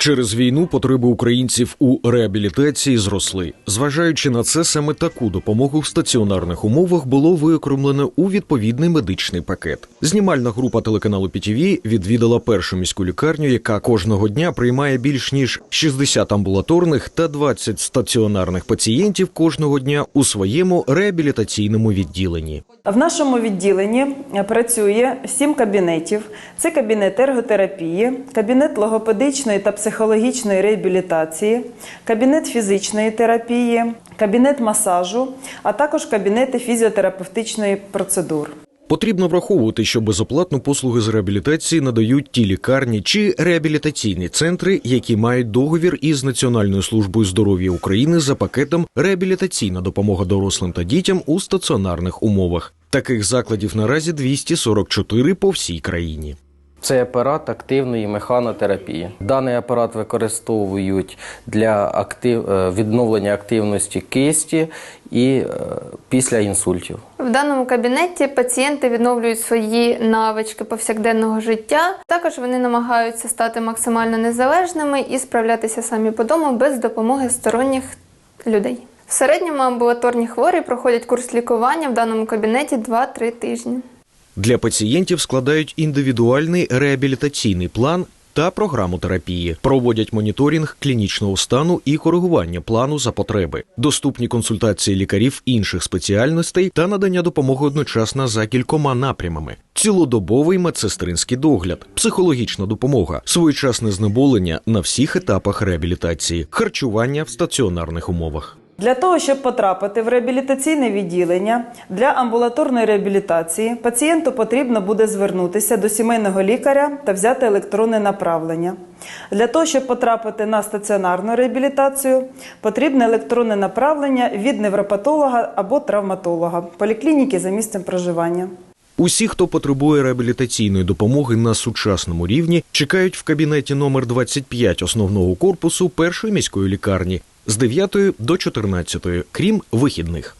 Через війну потреби українців у реабілітації зросли. Зважаючи на це, саме таку допомогу в стаціонарних умовах було виокремлено у відповідний медичний пакет. Знімальна група телеканалу PTV відвідала першу міську лікарню, яка кожного дня приймає більш ніж 60 амбулаторних та 20 стаціонарних пацієнтів кожного дня у своєму реабілітаційному відділенні. В нашому відділенні працює сім кабінетів. Це кабінет ерготерапії, кабінет логопедичної та психологічної реабілітації, кабінет фізичної терапії, кабінет масажу, а також кабінети фізіотерапевтичної процедур. Потрібно враховувати, що безоплатно послуги з реабілітації надають ті лікарні чи реабілітаційні центри, які мають договір із Національною службою здоров'я України за пакетом реабілітаційна допомога дорослим та дітям у стаціонарних умовах. Таких закладів наразі 244 по всій країні. Це апарат активної механотерапії. Даний апарат використовують для актив... е, відновлення активності кисті і е, після інсультів. В даному кабінеті пацієнти відновлюють свої навички повсякденного життя. Також вони намагаються стати максимально незалежними і справлятися самі по дому без допомоги сторонніх людей. В середньому амбулаторні хворі проходять курс лікування в даному кабінеті 2-3 тижні. Для пацієнтів складають індивідуальний реабілітаційний план та програму терапії, проводять моніторинг клінічного стану і коригування плану за потреби, доступні консультації лікарів інших спеціальностей та надання допомоги одночасно за кількома напрямами. Цілодобовий медсестринський догляд, психологічна допомога, своєчасне знеболення на всіх етапах реабілітації, харчування в стаціонарних умовах. Для того, щоб потрапити в реабілітаційне відділення для амбулаторної реабілітації, пацієнту потрібно буде звернутися до сімейного лікаря та взяти електронне направлення. Для того, щоб потрапити на стаціонарну реабілітацію, потрібне електронне направлення від невропатолога або травматолога поліклініки за місцем проживання. Усі, хто потребує реабілітаційної допомоги на сучасному рівні, чекають в кабінеті номер 25 основного корпусу першої міської лікарні з 9 до 14, крім вихідних.